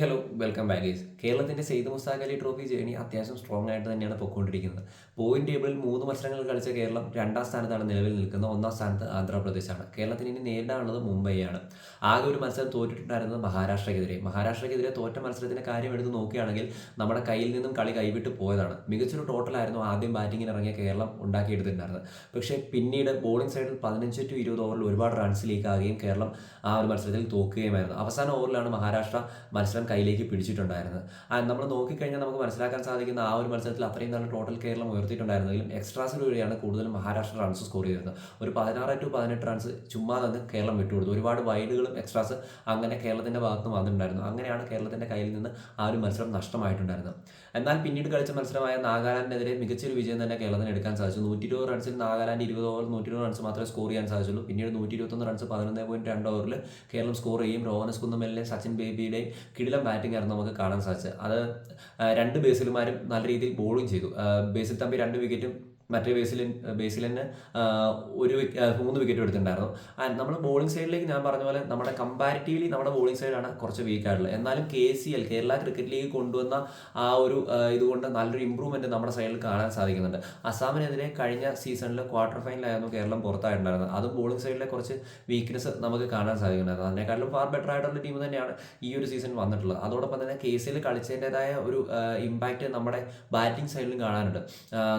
Hello welcome back guys കേരളത്തിന്റെ Syed Mushtaq Ali trophy journey അത്യാവശ്യം strong ആയിട്ട് തന്നെയാണ് പൊയ്ക്കൊണ്ടിരിക്കുന്നത്. പോയിന്റ് ടേബിളിൽ മൂന്ന് മത്സരങ്ങൾ കളിച്ച കേരളം രണ്ടാം സ്ഥാനത്താണ് നിലവിൽ നിൽക്കുന്നത്. ഒന്നാം സ്ഥാനത്ത് ആന്ധ്രാപ്രദേശാണ്. കേരളത്തിന് ഇനി നേരിടാനുള്ളത് മുംബൈയാണ്. ആകെ ഒരു മത്സരം തോറ്റിട്ടുണ്ടായിരുന്നത് മഹാരാഷ്ട്രയ്ക്കെതിരെ മഹാരാഷ്ട്രയ്ക്കെതിരെ തോറ്റ മത്സരത്തിന്റെ കാര്യം എടുത്ത് നോക്കുകയാണെങ്കിൽ നമ്മുടെ കയ്യിൽ നിന്നും കളി കൈവിട്ട് പോയതാണ്. മികച്ചൊരു ടോട്ടലായിരുന്നു ആദ്യം ബാറ്റിങ്ങിന് ഇറങ്ങിയ കേരളം ഉണ്ടാക്കിയെടുത്തിട്ടുണ്ടായിരുന്നത്. പക്ഷേ പിന്നീട് ബോളിംഗ് സൈഡിൽ പതിനഞ്ച് ടു ഇരുപത് ഓവറിൽ ഒരുപാട് റൺസ് ലീക്കാകുകയും കേരളം ആ ഒരു മത്സരത്തിൽ തോക്കുകയുമായിരുന്നു. അവസാന ഓവറിലാണ് മഹാരാഷ്ട്ര മത്സരം കയ്യിലേക്ക് പിടിച്ചിട്ടുണ്ടായിരുന്നത് നമ്മൾ നോക്കിക്കഴിഞ്ഞാൽ നമുക്ക് മനസ്സിലാക്കാൻ സാധിക്കുന്ന ആ ഒരു മത്സരത്തിൽ അത്രയും നല്ല ടോട്ടൽ കേരളം ഉയർത്തിയിട്ടുണ്ടായിരുന്നെങ്കിലും എക്സ്ട്രാസിൽ വഴിയാണ് കൂടുതലും മഹാരാഷ്ട്ര റൺസ് സ്കോർ ചെയ്തത് ഒരു പതിനാറ് ടു പതിനെട്ട് റൺസ് ചുമ്മാ തന്നെ കേരളം വിട്ടുകൊടുത്തു ഒരുപാട് വൈഡുകളും എക്സ്ട്രാസ് അങ്ങനെ കേരളത്തിന്റെ ഭാഗത്ത് വന്നിട്ടുണ്ടായിരുന്നു. അങ്ങനെയാണ് കേരളത്തിന്റെ കയ്യിൽ നിന്ന് ആ ഒരു മത്സരം നഷ്ടമായിട്ടുണ്ടായിരുന്നത്. എന്നാൽ പിന്നീട് കളിച്ച മത്സരമായ നാഗാലാൻഡിനെതിരെ മികച്ചൊരു വിജയം തന്നെ കേരളത്തിന് എടുക്കാൻ സാധിച്ചു. നൂറ്റി ഇരുപത് റൺസിൽ നാഗാലാൻഡ് ഇരുപത് ഓവർ നൂറ്റി ഇരുപത് റൺസ് മാത്രമേ സ്കോർ ചെയ്യാൻ സാധിച്ചുള്ളൂ. പിന്നീട് നൂറ്റി ഇരുപത്തൊന്ന് റൺസ് പതിനൊന്ന് പോയിന്റ് രണ്ട് ഓവറിൽ കേരളം സ്കോർ ചെയ്യും റോഹനസ് കുന്നമെല്ലെ സച്ചിൻ ബേബിയുടെയും കിടിലം ബാറ്റിംഗ് ആയിരുന്നു നമുക്ക് കാണാൻ സാധിച്ചത്. അത് രണ്ട് ബേസിലുമാരും നല്ല രീതിയിൽ ബോളിംഗ് ചെയ്തു. ബേസിൽ തമ്പി രണ്ട് വിക്കറ്റും മറ്റേ ബേസിലിൻ ബേസിലിന് ഒരു മൂന്ന് വിക്കറ്റ് എടുത്തിട്ടുണ്ടായിരുന്നു. നമ്മൾ ബോളിംഗ് സൈഡിലേക്ക് ഞാൻ പറഞ്ഞ പോലെ നമ്മുടെ കമ്പാരിറ്റീവ്ലി നമ്മുടെ ബോളിംഗ് സൈഡാണ് കുറച്ച് വീക്ക് ആയിട്ടുള്ളത്. എന്നാലും K C L Kerala cricket league കൊണ്ടുവന്ന ആ ഒരു ഇതുകൊണ്ട് നല്ലൊരു ഇമ്പ്രൂവ്മെന്റ് നമ്മുടെ സൈഡിൽ കാണാൻ സാധിക്കുന്നുണ്ട്. അസാമിനെതിരെ കഴിഞ്ഞ സീസണിൽ ക്വാർട്ടർ ഫൈനലായിരുന്നു കേരളം പുറത്തായിട്ടുണ്ടായിരുന്നത്. അതും ബോളിംഗ് സൈഡിലെ കുറച്ച് വീക്ക്നെസ് നമുക്ക് കാണാൻ സാധിക്കുന്നുണ്ടായിരുന്നു അതിനേക്കാളും ഫാർ ബെറ്റർ ആയിട്ടുള്ള ടീം തന്നെയാണ് ഈ ഒരു സീസൺ വന്നിട്ടുള്ളത്. അതോടൊപ്പം തന്നെ കെ സി എൽ കളിച്ചതിന്റെതായ ഒരു ഇമ്പാക്റ്റ് നമ്മുടെ ബാറ്റിംഗ് സൈഡിലും കാണാനുണ്ട്.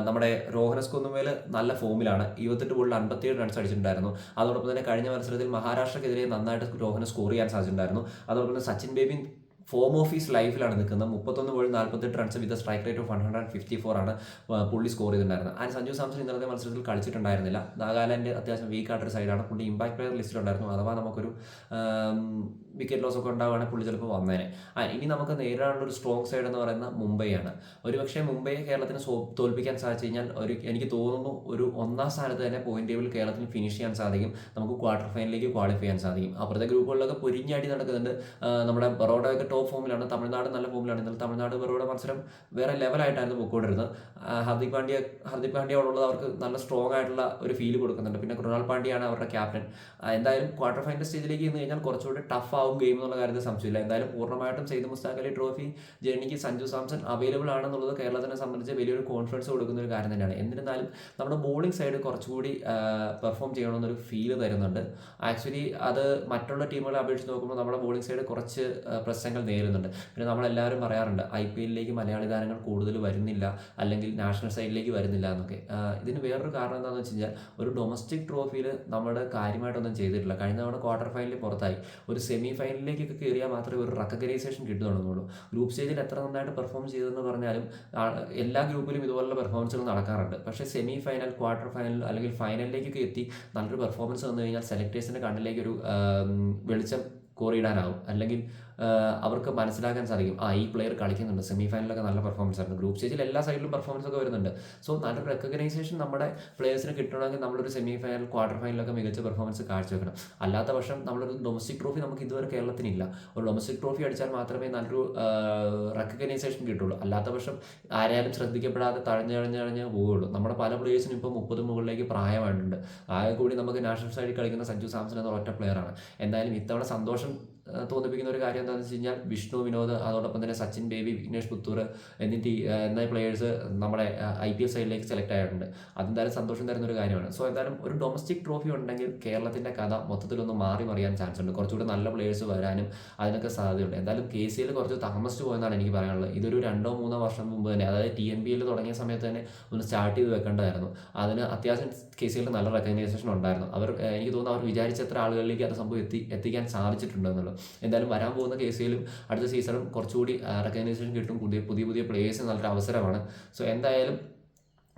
നമ്മുടെ രോഹനസ് കുന്നുമേൽ നല്ല ഫോമിലാണ്. ഇരുപത്തെട്ട് ബോളിൽ അൻപത്തിയേഴ് റൺസ് അടിച്ചിട്ടുണ്ടായിരുന്നു. അതോടൊപ്പം തന്നെ കഴിഞ്ഞ മത്സരത്തിൽ മഹാരാഷ്ട്രക്കെതിരെ നന്നായിട്ട് രോഹന സ്കോർ ചെയ്യാൻ സാധിച്ചിട്ടുണ്ടായിരുന്നു. അതോടൊപ്പം തന്നെ Sachin Baby form of of his ലൈഫിലാണ് നിൽക്കുന്നത്. മുപ്പത്തൊന്ന് ബോളിൽ നാൽപ്പത്തെട്ട് runs with strike rate of one hundred fifty four ആണ് പുള്ളി സ്കോർ ചെയ്തിട്ടുണ്ടായിരുന്നത്. ആൻഡ് സഞ്ജു സാംസൺ ഇന്നത്തെ മത്സരത്തിൽ കളിച്ചിട്ടുണ്ടായിരുന്നില്ല. നാഗാലാൻഡ് അത്യാവശ്യം വീക്ക് ആയിട്ടൊരു സൈഡാണ് പുള്ളി ഇമ്പാക്ട് പ്ലെയർ ലിസ്റ്റിലുണ്ടായിരുന്നു അഥവാ നമുക്കൊരു വിക്കറ്റ് ലോസ് ഒക്കെ ഉണ്ടാവുകയാണെങ്കിൽ പുള്ളി ചിലപ്പോൾ വന്നേനെ. ഇനി നമുക്ക് നേരിടാനുള്ള ഒരു സ്ട്രോങ് സൈഡ് എന്ന് പറയുന്ന മുംബൈയാണ്. ഒരുപക്ഷെ മുംബൈ കേരളത്തിന് തോൽപ്പിക്കാൻ സാധിച്ചു കഴിഞ്ഞാൽ ഒരു എനിക്ക് തോന്നുന്നു ഒരു ഒന്നാം സ്ഥാനത്ത് തന്നെ പോയിന്റ് ടേബിൾ കേരളത്തിന് ഫിനിഷ് ചെയ്യാൻ സാധിക്കും. നമുക്ക് ക്വാർട്ടർ ഫൈനലിലേക്ക് ക്വാളിഫൈ ചെയ്യാൻ സാധിക്കും. അപ്പുറത്തെ ഗ്രൂപ്പുകളിലൊക്കെ പൊരിഞ്ഞാടി നടക്കുന്നുണ്ട്. നമ്മുടെ ബറോഡയൊക്കെ ടോപ്പ് ഫോമിലാണ് തമിഴ്നാട് നല്ല ഫോമിലാണ് ഇന്നലെ തമിഴ്നാട് ഇവരുടെ മത്സരം വേറെ ലെവലായിട്ടായിരുന്നു പോയിക്കൊണ്ടിരുന്നത് ഹർദിക് പാണ്ഡ്യ ഹർദിക് പാണ്ഡ്യയോടുള്ളത് അവർക്ക് നല്ല സ്ട്രോങ് ആയിട്ടുള്ള ഒരു ഫീൽ കൊടുക്കുന്നുണ്ട്. പിന്നെ കൃണാൽ പാണ്ഡ്യയാണ് അവരുടെ ക്യാപ്റ്റൻ എന്തായാലും ക്വാർട്ടർ ഫൈനൽ സ്റ്റേജിലേക്ക് ചെന്ന് കഴിഞ്ഞാൽ കുറച്ചുകൂടി ടഫ് ആവും ഗെയിം എന്നുള്ള കാര്യത്തിൽ സംശയമില്ല. എന്തായാലും പൂർണമായിട്ടും സെയ്ദ് മുസ്താഖ് അലി ട്രോഫി ജേണിക്ക് സഞ്ജു സാംസൺ അവൈലബിൾ ആണെന്നുള്ളത് കേരളത്തിനെ സംബന്ധിച്ച് വലിയൊരു കോൺഫിഡൻസ് കൊടുക്കുന്ന ഒരു കാര്യം തന്നെയാണ്. എന്നിരുന്നാലും നമ്മുടെ ബോളിംഗ് സൈഡ് കുറച്ചുകൂടി പെർഫോം ചെയ്യണമെന്നൊരു ഫീൽ തരുന്നുണ്ട്. ആക്ച്വലി അത് മറ്റുള്ള ടീമുകളെ അപേക്ഷിച്ച് നോക്കുമ്പോൾ നമ്മുടെ ബോളിംഗ് സൈഡ് കുറച്ച് പ്രശ്നങ്ങൾ നേരിടുന്നുണ്ട്. പിന്നെ നമ്മളെല്ലാവരും പറയാറുണ്ട് ഐ പി എല്ലിലേക്ക് മലയാളി താരങ്ങൾ കൂടുതൽ വരുന്നില്ല അല്ലെങ്കിൽ നാഷണൽ സൈഡിലേക്ക് വരുന്നില്ല എന്നൊക്കെ. ഇതിന് വേറൊരു കാരണം എന്താണെന്ന് വെച്ച് കഴിഞ്ഞാൽ ഒരു ഡൊമസ്റ്റിക് ട്രോഫിയിൽ നമ്മൾ കാര്യമായിട്ടൊന്നും ചെയ്തിട്ടില്ല. കഴിഞ്ഞ തവണ ക്വാർട്ടർ ഫൈനലിൽ പുറത്തായി. ഒരു സെമി ഫൈനലിലേക്കൊക്കെ കയറിയാൽ മാത്രമേ ഒരു റെക്കഗ്നൈസേഷൻ കിട്ടുന്നുള്ളൂ. ഗ്രൂപ്പ് സ്റ്റേജിൽ എത്ര നന്നായിട്ട് പെർഫോം ചെയ്തെന്ന് പറഞ്ഞാലും എല്ലാ ഗ്രൂപ്പിലും ഇതുപോലുള്ള പെർഫോമൻസുകൾ നടക്കാറുണ്ട്. പക്ഷേ സെമി ഫൈനൽ ക്വാർട്ടർ ഫൈനൽ അല്ലെങ്കിൽ ഫൈനലിലേക്കൊക്കെ എത്തി നല്ലൊരു പെർഫോമൻസ് വന്നു കഴിഞ്ഞാൽ സെലക്ടേഴ്സിന്റെ കണ്ണിലേക്ക് ഒരു വെളിച്ചം കോറിയിടാനാവും അല്ലെങ്കിൽ അവർക്ക് മനസ്സിലാക്കാൻ സാധിക്കും. ആ ഈ പ്ലെയർ കളിക്കുന്നുണ്ട്. സെമി ഫൈനലൊക്കെ നല്ല പെർഫോമൻസ് ആയിരുന്നു. ഗ്രൂപ്പ് സ്റ്റേജിൽ എല്ലാ സൈഡിലും പെർഫോമൻസ് ഒക്കെ വരുന്നുണ്ട്. സോ നല്ല റെക്കഗ്നൈസേഷൻ നമ്മുടെ പ്ലെയേഴ്സിന് കിട്ടണമെങ്കിൽ നമ്മളൊരു സെമി ഫൈനൽ ക്വാർട്ടർ ഫൈനലൊക്കെ മികച്ച പെർഫോമൻസ് കാഴ്ചവെക്കണം. അല്ലാത്ത പക്ഷം നമ്മളൊരു ഡൊമസ്റ്റിക് ട്രോഫി നമുക്ക് ഇതുവരെ കേരളത്തിനില്ല. ഒരു ഡൊമസ്റ്റിക് ട്രോഫി അടിച്ചാൽ മാത്രമേ നല്ലൊരു റെക്കഗ്നൈസേഷൻ കിട്ടുള്ളൂ. അല്ലാത്ത പക്ഷം ആരായാലും ശ്രദ്ധിക്കപ്പെടാതെ തഴഞ്ഞഴഞ്ഞഴഞ്ഞ് പോവുകയുള്ളൂ. നമ്മുടെ പല പ്ലേയേഴ്സിനും ഇപ്പോൾ മുപ്പത് മുകളിലേക്ക് പ്രായമായിട്ടുണ്ട്. ആകെ കൂടി നമുക്ക് നാഷണൽ സൈഡിൽ കളിക്കുന്ന സഞ്ജു സാംസൺ എന്ന ഒറ്റ പ്ലെയറാണ് എന്തായാലും ഇത്തവണ സന്തോഷം തോന്നിപ്പിക്കുന്ന ഒരു കാര്യം എന്താണെന്ന് വെച്ച് കഴിഞ്ഞാൽ വിഷ്ണു വിനോദ് അതോടൊപ്പം തന്നെ സച്ചിൻ ബേബി വിഘ്നേഷ് പുത്തൂർ എന്നീ ടീ എന്ന പ്ലേയേഴ്സ് നമ്മുടെ ഐ പി എൽ സൈഡിലേക്ക് സെലക്ട് ആയിട്ടുണ്ട്. അതെന്തായാലും സന്തോഷം തരുന്ന ഒരു കാര്യമാണ്. സോ എന്തായാലും ഒരു ഡൊമസ്റ്റിക് ട്രോഫി ഉണ്ടെങ്കിൽ കേരളത്തിന്റെ കഥ മൊത്തത്തിലൊന്ന് മാറി മറിയാൻ ചാൻസ് ഉണ്ട്. കുറച്ചുകൂടി നല്ല പ്ലേയേഴ്സ് വരാനും അതിനൊക്കെ സാധ്യതയുണ്ട്. എന്തായാലും കെ സി എൽ കുറച്ച് താമസിച്ചു പോയെന്നാണ് എനിക്ക് പറയാനുള്ളത്. ഇതൊരു രണ്ടോ മൂന്നോ വർഷം മുമ്പ് തന്നെ അതായത് ടി എം ബി എൽ തുടങ്ങിയ സമയത്ത് തന്നെ ഒന്ന് സ്റ്റാർട്ട് ചെയ്ത് വെക്കേണ്ടതായിരുന്നു. അതിന് അത്യാവശ്യം കെ സി എല്ലിൽ നല്ല റെക്കഗ്നൈസേഷൻ ഉണ്ടായിരുന്നു. അവർ എനിക്ക് തോന്നുന്നു അവർ വിചാരിച്ചത്ര ആളുകളിലേക്ക് അത് സംഭവം എത്തി എത്തിക്കാൻ സാധിച്ചിട്ടുണ്ട് എന്നുള്ളത് എന്തായാലും വരാൻ പോകുന്ന കെ സി അടുത്ത സീസണും കുറച്ചുകൂടി റെക്കഗ്നൈസേഷൻ കിട്ടും. പുതിയ പുതിയ പുതിയ പ്ലേയേഴ്സ് നല്ലൊരു അവസരമാണ്. സോ എന്തായാലും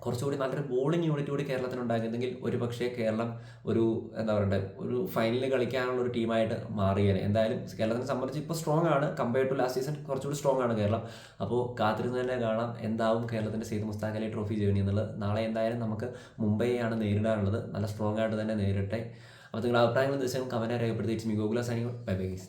കുറച്ചുകൂടി നല്ലൊരു ബോളിംഗ് യൂണിറ്റ് കൂടി കേരളത്തിന് ഉണ്ടായിരുന്നെങ്കിൽ ഒരു പക്ഷേ കേരളം ഒരു എന്താ പറയണ്ടേ ഒരു ഫൈനലിൽ കളിക്കാനുള്ള ഒരു ടീമായിട്ട് മാറിയേനെ. എന്തായാലും കേരളത്തിനെ സംബന്ധിച്ച് ഇപ്പോൾ സ്ട്രോങ് ആണ്. കമ്പയർ ടു ലാസ്റ്റ് സീസൺ കുറച്ചുകൂടി സ്ട്രോങ് ആണ് കേരളം. അപ്പോൾ കാത്തിരുന്ന് തന്നെ കാണാം എന്താവും കേരളത്തിന്റെ സെയ്ദ് മുസ്താഖ് അലി ട്രോഫി ജേണി എന്നുള്ളത്. നാളെ എന്തായാലും നമുക്ക് മുംബൈയാണ് നേരിടാനുള്ളത്. നല്ല സ്ട്രോങ് ആയിട്ട് തന്നെ നേരിട്ടെ. അപ്പോൾ നിങ്ങളുടെ അഭിപ്രായങ്ങൾ തീർച്ചയായും കമന്റ് രേഖപ്പെടുത്തി മി Gokula signing bye bye guys